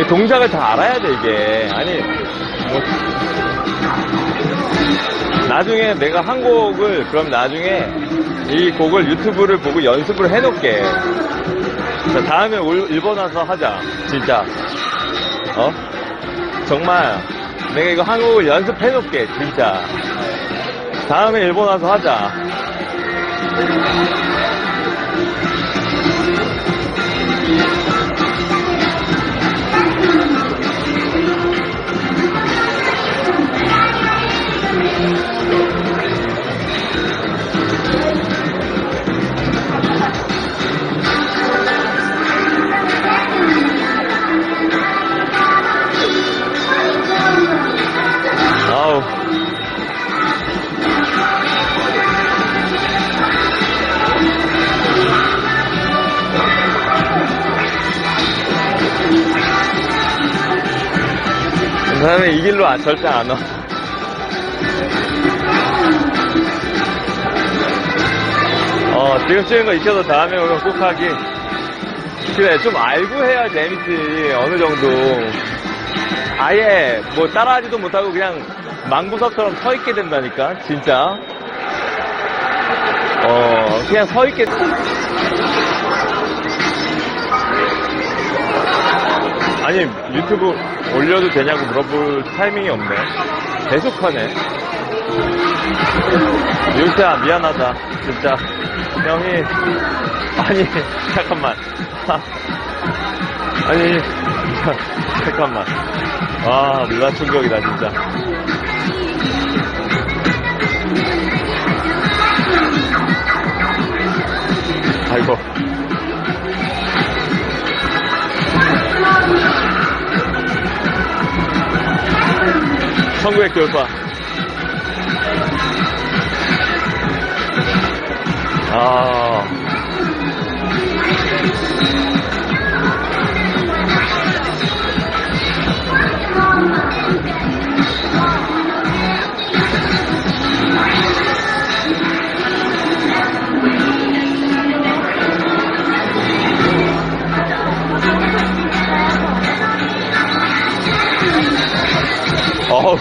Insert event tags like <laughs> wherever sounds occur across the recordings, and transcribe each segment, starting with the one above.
이 동작을 다 알아야 돼, 이게. 아니, 뭐. <laughs> 나중에 내가 한 곡을, 그럼 나중에 이 곡을 유튜브를 보고 연습을 해놓을게. 자, 다음에 올- 일본 와서 하자. 진짜. 어? 정말 내가 이거 한 곡을 연습해놓을게. 진짜. 다음에 일본 와서 하자. 그 다음에 이 길로 안- 절대 안 와. 어, 지금 찍은 거 익혀서 다음에 오면 꼭 하기. 그래, 좀 알고 해야 재밌지, 어느 정도. 아예 뭐 따라하지도 못하고 그냥 망구석처럼 서 있게 된다니까 진짜 어 그냥 서 있게 아니 유튜브 올려도 되냐고 물어볼 타이밍이 없네. 계속하네. 유태야 미안하다. 진짜. 형이 아니 <laughs> 잠깐만. <laughs> 아니 <laughs> 잠깐만. 와 문화 충격이다 진짜. 아이고 천국의 교과. 아 어우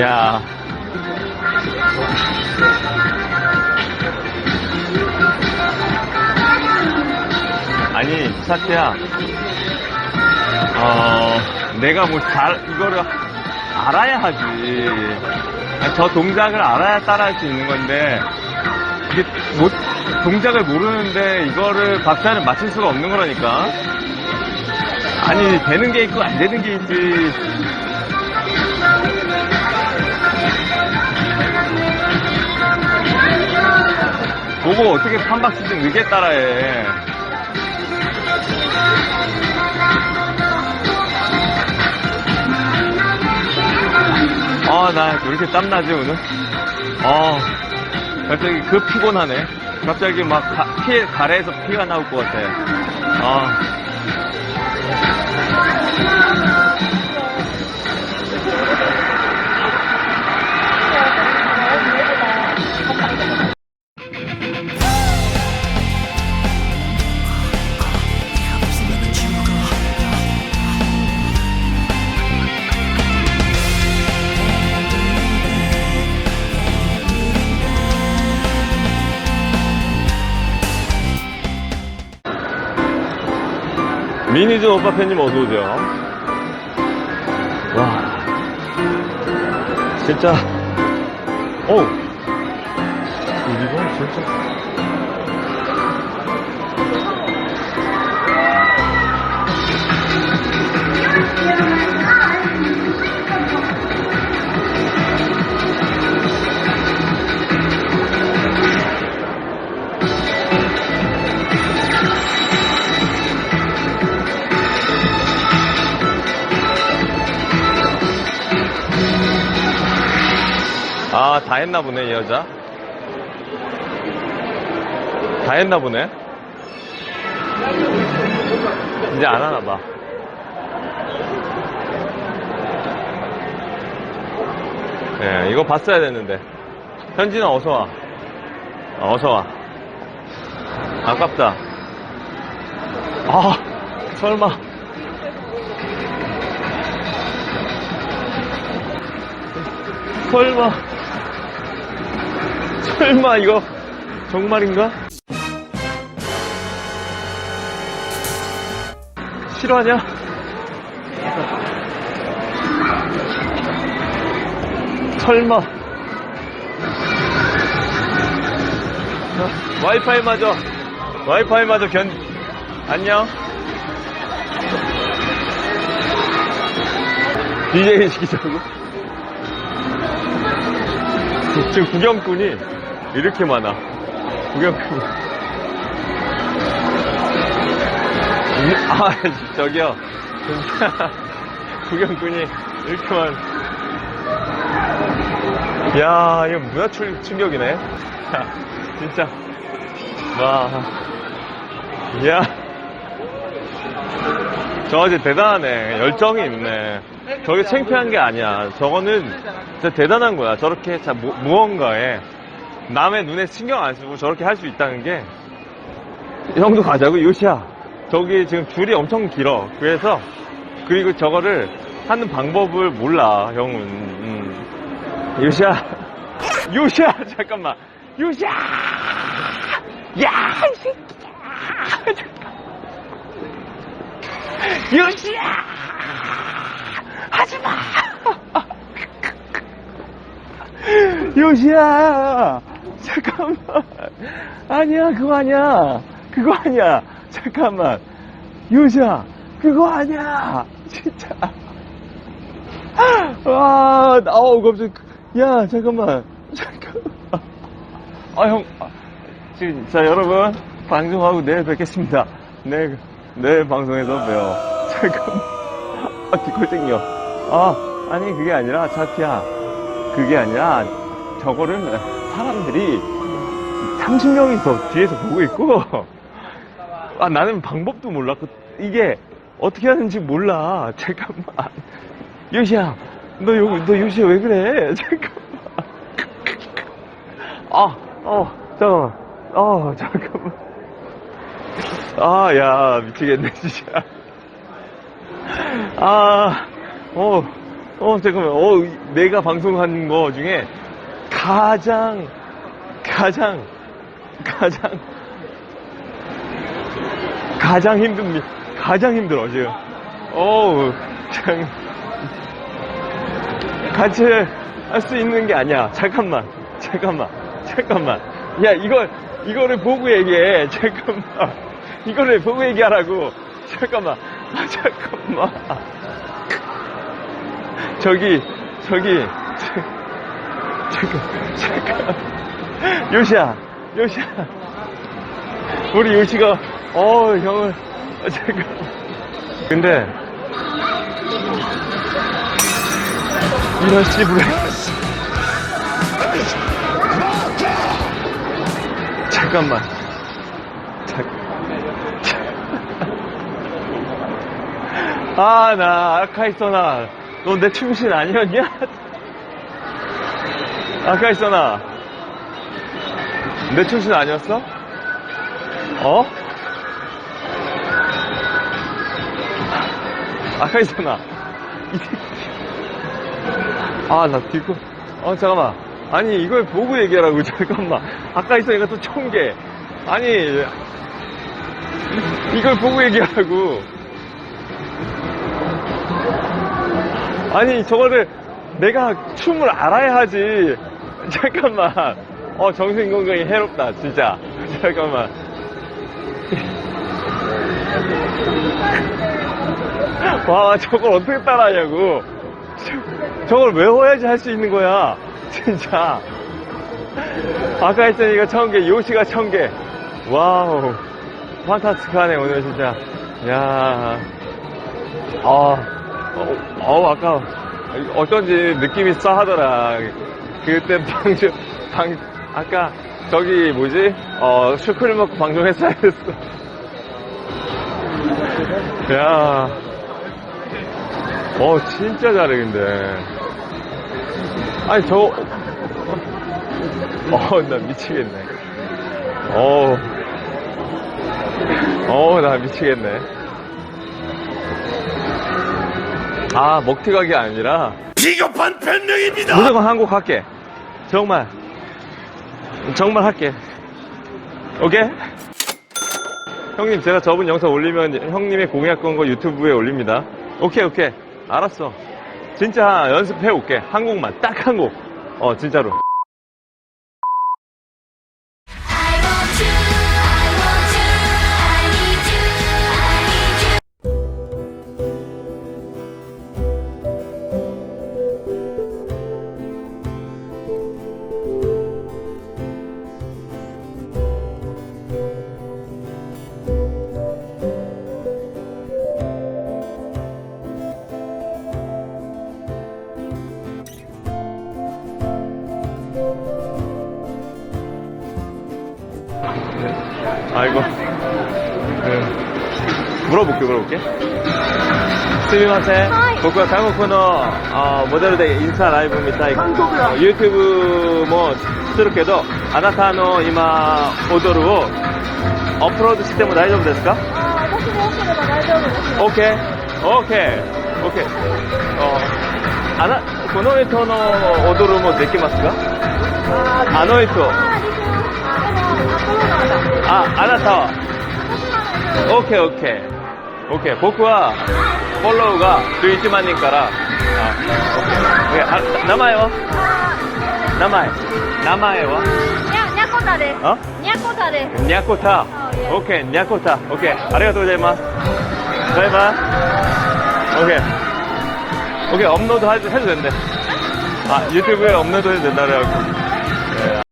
야. 아니, 사태야. 어, 내가 뭐 잘, 이거를 알아야 하지. 저 동작을 알아야 따라 할 수 있는 건데, 이게 못, 동작을 모르는데 이거를 박자를 맞출 수가 없는 거라니까. 아니, 되는 게 있고 안 되는 게 있지. 저거 어떻게 3박 시즌 늦게 따라해. 아, 나 왜 이렇게 땀나지, 오늘? 아, 갑자기 그 피곤하네. 갑자기 막 가, 피, 가래에서 피가 나올 것 같아. 아. 미니즈 오빠 팬님 어서오세요. 와. 진짜. 오! 이거 진짜. 했나 보네, 이 여자. 다 했나 보네. 이제 안 하나 봐. 예, 이거 봤어야 됐는데. 현진아, 어서 와. 어, 어서 와. 아깝다. 아, 설마. 설마. 설마 이거 정말인가? 실화냐? 설마 자, 와이파이 마저 와이파이 마저 견 안녕 <laughs> DJ 시키자고 지금 구경꾼이 이렇게 많아. 구경꾼이. 이- 아, 저기요. <laughs> 구경꾼이 이렇게 많. 야, 이거 문화 충- 충격이네. 야, <laughs> 진짜. 와. 이야. 저 아주 대단하네. 열정이 있네. 저게 창피한 게 아니야. 저거는 진짜 대단한 거야. 저렇게 자, 무, 무언가에 남의 눈에 신경 안 쓰고 저렇게 할 수 있다는 게 형도 가자고 요시야. 저기 지금 줄이 엄청 길어. 그래서 그리고 저거를 하는 방법을 몰라. 형은. 음. 요시야. <laughs> 요시야. 잠깐만. 요시야. 야, 이 새끼야. 잠깐. 요시야. 하지 마. 요시야. 잠깐만. 아니야, 그거 아니야. 그거 아니야. 잠깐만. 요시야, 그거 아니야. 진짜. 와, 아우, 갑자기. 야, 잠깐만. 잠깐만. 아, 형. 아, 지금, 자, 여러분. 방송하고 내일 뵙겠습니다. 내일, 내일 방송에서 봬요. 잠깐만. 아, 뒷골 요 아, 아니, 그게 아니라, 차티야. 그게 아니라, 저거를 사람들이 30명이 더 뒤에서 보고 있고, 아, 나는 방법도 몰라. 그, 이게 어떻게 하는지 몰라. 잠깐만. 요시야, 너, 요, 너 요시야 왜 그래? <laughs> 잠깐만. 아, 어, 잠깐만. 어, 잠깐만. 아, 야, 미치겠네, <laughs> 진짜. 아, 어, 어, 잠깐만. 어, 내가 방송한 거 중에 가장, 가장, 가장, 가장 힘듭니다. 가장 힘들어, 지금. 어우, 참. 같이 할 수 있는 게 아니야. 잠깐만, 잠깐만, 잠깐만. 야, 이걸, 이거를 보고 얘기해. <laughs> 잠깐만. 이거를 보고 얘기하라고. 잠깐만. 아, 잠깐만. 저기, 저기, 저, 잠깐, 잠깐. 요시야, 요시야. 우리 요시가, 어, 형을, 아, 잠깐. 근데, 이런 씨부레. 잠깐만. 아, 나, 있어나. 너내 충신 아니었냐? 있어나. 내 충신 아니었어? 어? 새끼. <laughs> 아, 나 뒷고. 어, 잠깐만. 아니, 이걸 보고 얘기하라고, <laughs> 잠깐만. 있으니까 또 총개. 아니, 이걸 보고 얘기하라고. 아니, 저거를 내가 춤을 알아야 하지. <laughs> 잠깐만. 어, 정신 건강이 해롭다, 진짜. <laughs> 잠깐만. <laughs> 와, 저걸 어떻게 따라하냐고. 저- 저걸 외워야지 할 수 있는 거야. 진짜. 아까 했으니까 천 개, 요시가 천 개. 와우. 판타스틱하네, 오늘 진짜. 야 아, 어, 어, 아까, 어쩐지 느낌이 싸하더라. 그때 방금, 방, 아까, 저기, 뭐지? 어, 슈크림 먹고 방송했어야 했어. 야 어, 진짜 잘해, 근데. 아니, 저, 어, <laughs> 나 미치겠네. 어, 어, 나 미치겠네. 아, 먹튀 가게 아니라, 비겁한 변명입니다. 무조건 한국 할게. 정말. 정말 할게. 오케이? 형님, 제가 저번 영상 올리면 형님의 공약권 거 유튜브에 올립니다. 오케이, 오케이. 알았어. 진짜 연습해 올게. 한국만. 딱한 곡. 어, 진짜로. けすみません、はい、僕は韓国のあモデルでインスタライブ見たい韓国だ YouTube もするけどあなたの今踊るをアップロードしても大丈夫ですかあ私も OK れば大丈夫ですよ OKOKOK、OK OK OK、あなこの人の踊るもできますかあの人ああなたは OKOK、OK OK 오케이. 복구와 팔로우가 두이지만니까라. 아, 오케이. 오케이. 아, 남아요. 남아요. 남아요. 어? 냐코타 데. 어? 냐코타 데. 냐코타. 오케이. 냐코타. 오케이. 아리가토고자이마스. 바이바. 오케이. 오케이. 업로드 해도 된대. 아, 유튜브에 업로드 해도 된다 그래갖고.